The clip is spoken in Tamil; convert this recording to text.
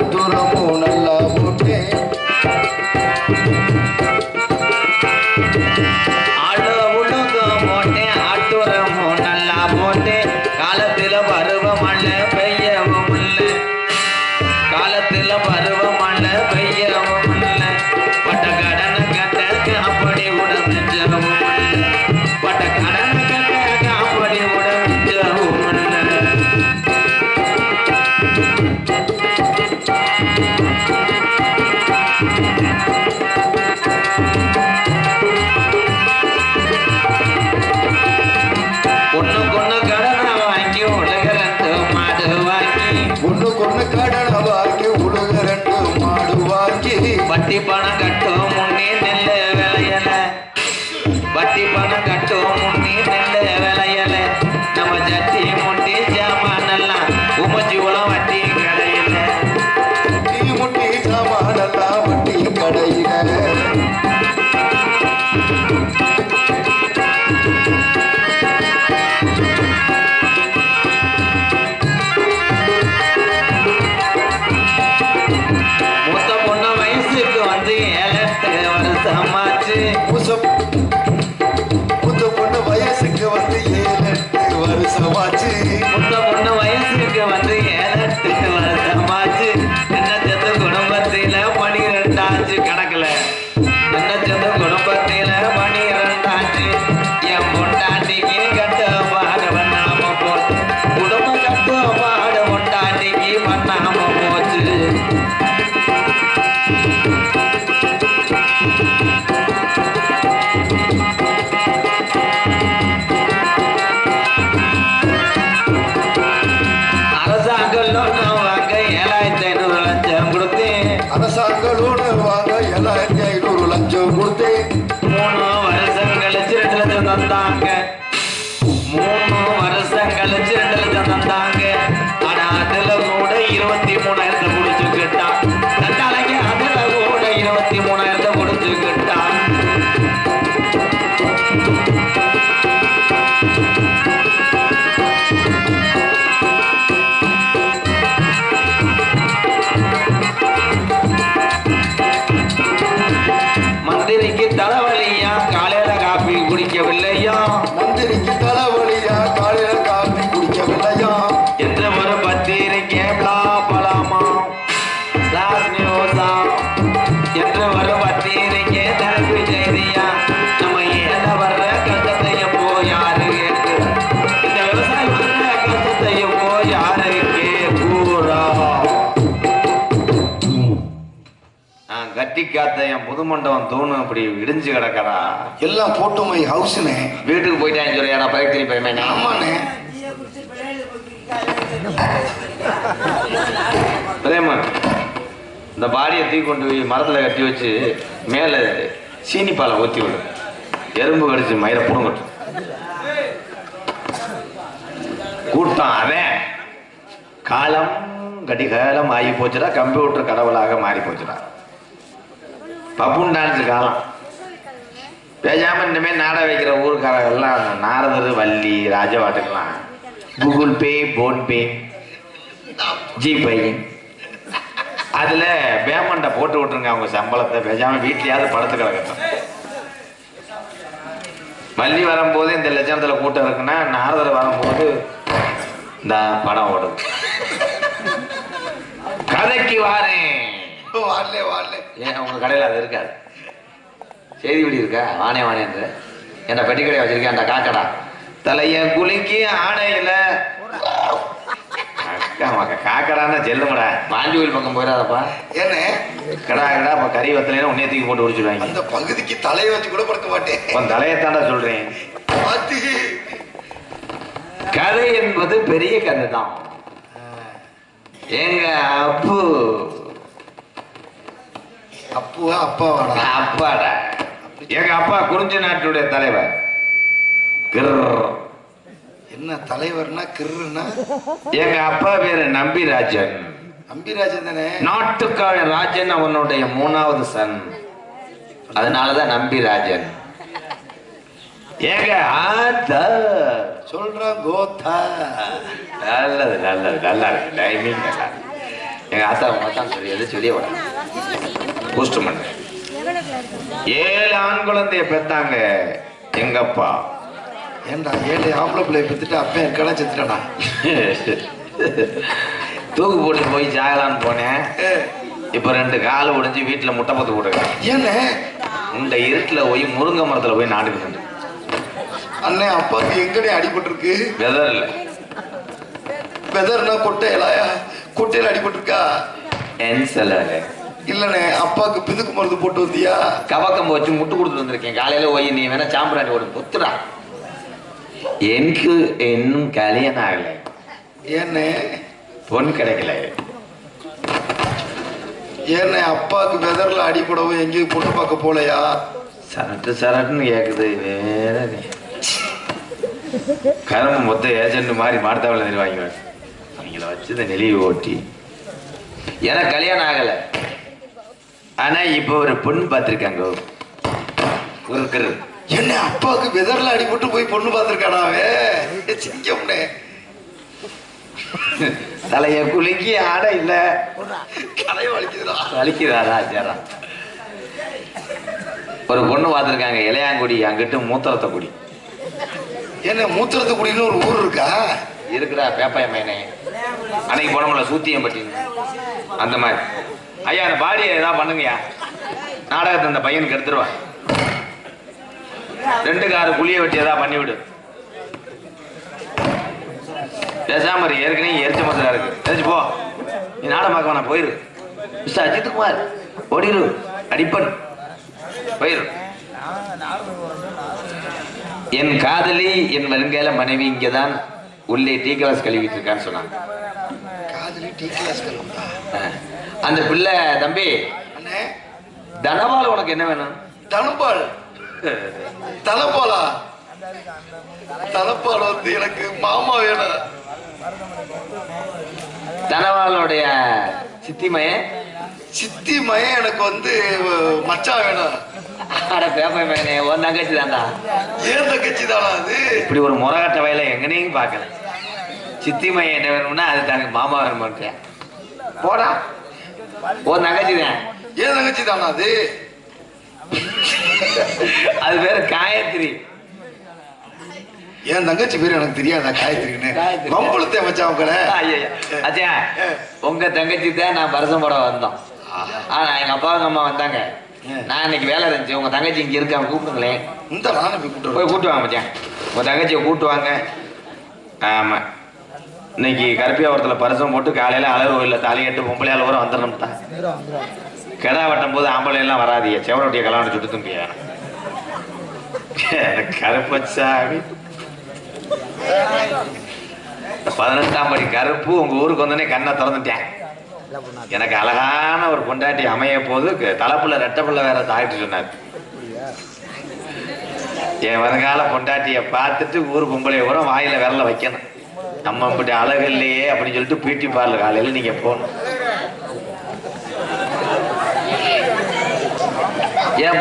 ஆட்டுரமும் நல்லா போட்டேன் ஆடு உழுது போட்டேன் ஆட்டுரமும் நல்லா போட்டேன் காலத்துல பருவமழை பெய்யவும் இல்லை வட்டி முன்னே நெல்ல வட்டி பணம் கட்டி காத்த என் புது மண்டபம் தூணு அப்படி இடிஞ்சு கிடக்கறா. எல்லாம் போட்டு மை ஹவுஸ்னே. வீட்டுக்கு போயிட்டான்னு சொல்லியா நான் பயிற்சியில் போய் ஆமாண்ணே. பிரேமா இந்த பாடியை தூக்கி கொண்டு போய் மரத்தில் கட்டி வச்சு மேலே சீனி பாலை ஊற்றி விடு. எறும்பு கடிச்சு மயிரை புடுங்கட்டும். கூட்டம் அவன் காலம் கடிகாலம் ஆகி போச்சுடா கம்ப்யூட்டர் கடவுளாக மாறி போச்சுடா. பப்புன் டான்ஸ் காலம் பேசாமல் இனிமேல் நாட வைக்கிற ஊருக்காரங்கெல்லாம் நாரதர் வள்ளி ராஜவாட்டுக்கெல்லாம் கூகுள் பே போன்பே ஜிபே. அதில் பேமெண்ட்டை போட்டு விட்டுருங்க அவங்க சம்பளத்தை. பேசாமல் வீட்லையாவது படுத்து கிடக்கட்டும். வள்ளி வரும்போது இந்த லட்சணத்தில் கூட்டம் இருக்குன்னா நாரதர் வரும்போது இந்த படம் ஓடுது. கதைக்கு வாரேன். வாடலே வாடலே. ஏன் உங்க கடையில் அது இருக்காது செய்தி இப்படி இருக்கா? வானே வானேன்ற என்ன பெட்டி கடை வச்சிருக்கேன் அந்த காக்கடா? தலைய குலுக்கி மக்க காக்கடான்னா செல்லுமடா மாஞ்சிவில் பக்கம் போயிடாதப்பா. ஏண்ணே கடா கடா அப்ப கறி வத்தலைன்னா உன்னே தூக்கி போட்டு உடிச்சிடுவாங்க அந்த பகுதிக்கு தலையை வச்சு கூட படுக்க மாட்டேன். உன் தலையத்தாண்டா சொல்றேன். பாத்தி கதை என்பது பெரிய கதை தான் எங்க அப்பு. அப்புவா அப்பாவாடா? அப்பாடா. எங்க அப்பா குறிஞ்சி நாட்டுடைய தலைவர். கிர். என்ன தலைவர்னா கிருன்னா எங்க அப்பா பேரு நம்பிராஜன். அம்பிராஜன் தானே? நாட்டுக்காக ராஜன் அவனுடைய மூணாவது சன். அதனாலதான் நம்பிராஜன். ஏங்க ஆத்தா. சொல்றான் கோத்தா. நல்லது நல்லது நல்லா இருக்கு. டைமிங் நல்லா. எங்க ஆத்தா மச்சான் சொல்லி எது சொல்லிய விட போஸ்ட் பண்ண. ஏழு ஆண் குழந்தைய பெத்தாங்க. எங்க அப்பா ஏன்டா ஏழு ஆம்பளை பிள்ளை பெற்றுட்டு அப்பன் இருக்கடா செத்துட்டானா தூக்கு போட்டு போய் ஜாகலான்னு போனேன். இப்ப ரெண்டு கால் ஒடிஞ்சு வீட்டுல முட்டை பத்து போட்டுருக்கேன் ஏண்ணே இந்த இருட்டுல போய் முருங்கை மரத்துல போய் நாடுக்கு அண்ணே அப்பாவுக்கு எங்கனே அடிபட்டிருக்கு? வெதர் இல்ல. வெதர்னா கொட்டையலாயா? கொட்டையில அடிபட்டிருக்கா? என் செல்ல இல்லண்ணே அப்பாவுக்கு பிதுக்கு மருந்து போட்டு வந்தியா? கவக்கம் வச்சு முட்டு கொடுத்துட்டு வந்திருக்கேன். காலையில போய் நீ வேணா சாம்பிராணி ஒரு புத்துடா எனக்கு இன்னும் கல்யாணம் ஆகல. ஏண்ணே பொண்ணு கிடைக்கல. ஏண்ணே அப்பாவுக்கு வெதர்ல அடிபடவும் எங்கேயும் பொண்ணு பார்க்க போலையா? சரட்டு சரட்டுன்னு கேக்குது வேற. கரும்பு மொத்த ஏஜென்ட் மாதிரி மாடுத்தாவில் வாங்கிடுவேன் அவங்கள வச்சு இந்த நெளிவு ஓட்டி. எனக்கு கல்யாணம் ஆகல. ஆனா இப்போ ஒரு பொண்ணு பார்த்துருக்காங்க. ஒருத்தர் என்ன அப்பாவுக்கு வெதர்ல அடிபட்டு போய் பொண்ணு பார்த்துருக்கானா அவன்? சிங்கம்னே தலைய குலுக்கி ஆட இல்ல. கலையை வலிக்குதுடா. வலிக்குதாடா சேரா ஒரு பொண்ணு பார்த்துருக்காங்க இளையாங்குடி அங்கிட்டு மூத்திரத்தை குடி. என்ன மூத்திரத்து குடின்னு ஒரு ஊர் இருக்கா? இருக்கிறா பேப்பாய மேனே அன்னைக்கு போனோம்ல சூத்தியம் பட்டி அந்த மாதிரி. ஐயா அந்த பாடியை ஏதாவது பண்ணுங்கய்யா. நாடகத்தை அந்த பையனுக்கு எடுத்துருவா. ரெண்டு காரு குழிய வெட்டி ஏதாவது பண்ணிவிடு. பேசாம ஏற்கனவே எரிச்ச மசலா இருக்கு. எரிச்சு போ. நீ நாடகம் பார்க்க வேணாம் போயிரு. மிஸ்டர் அஜித் குமார் ஓடிரு. அடிப்பன் போயிரு. என் காதலி என் வருங்கால மனைவி இங்கதான் உள்ளே டீ கிளாஸ் கழுவிட்டு இருக்கான்னு சொன்னாங்க காதலி டீ கிளாஸ் கலந்தா அஹ். அந்த பிள்ளை தம்பி தனபால் உனக்கு என்ன வேணும்? தனப்பால் தனப்பாலா தனப்பால் வந்து எனக்கு மாமா வேணும். தனபாலுடைய சித்திமைய? சித்தி மயன் எனக்கு வந்து அஹ், மச்சான் வேணும். அட பேப்பை மேனே உன் தங்கச்சி தான்டா. ஏன் தங்கச்சி தானா அது? இப்படி ஒரு முறகட்ட வயல எங்கனையும் பார்க்கல. சித்திமைய என்ன வேணும்னா அது தங்க மாமா வேணுமாட்டேன் போடா. உன் தங்கச்சி தான் ஏன் தங்கச்சி தானா அது? அது பேரு காயத்ரி. என் தங்கச்சி பேர் எனக்கு தெரியாதா காயத்ரின்னு? காயத்ரி. வம்புழுத்தேன் மச்சான் உங்களை. அச்சா உங்க தங்கச்சி தான் நான் பரசம் போட வந்தோம். ஆனா எங்க அப்பா அம்மா வந்தாங்க. நான் இன்னைக்கு வேலை இருந்துச்சு. உங்க தங்கச்சி இங்க இருக்காங்க கூப்பிடுங்களேன். இந்த நானும் போய் கூட்டு வாங்க மச்சான். உங்க தங்கச்சியை கூட்டு வாங்க. ஆமா. இன்னைக்கு கருப்பியாவரத்தில் பரிசம் போட்டு காலையில அளவு இல்லை தாலி கட்டு பொம்பளை அளவு வந்துடணும் தான். கிடா வெட்டும் போது ஆம்பளை எல்லாம் வராதிய செவரொட்டிய கல்யாணம் சுட்டு தும்பியா கருப்பச்சாமி பதினெட்டாம் படி கருப்பு உங்க ஊருக்கு வந்தோடனே கண்ணை திறந்துட்டேன். எனக்கு அழகான ஒரு பொண்டாட்டி அமைய போது தலைப்புல ரெட்டப்புல புள்ள வேற தாயிட்டு சொன்னார். என் வருங்கால பொண்டாட்டிய பார்த்துட்டு ஊர் பொம்பளை கூட வாயில விரல வைக்கணும். நம்ம அப்படி அழகு இல்லையே அப்படின்னு சொல்லிட்டு பியூட்டி பார்லர் காலையில் நீங்க போகணும் ஏன்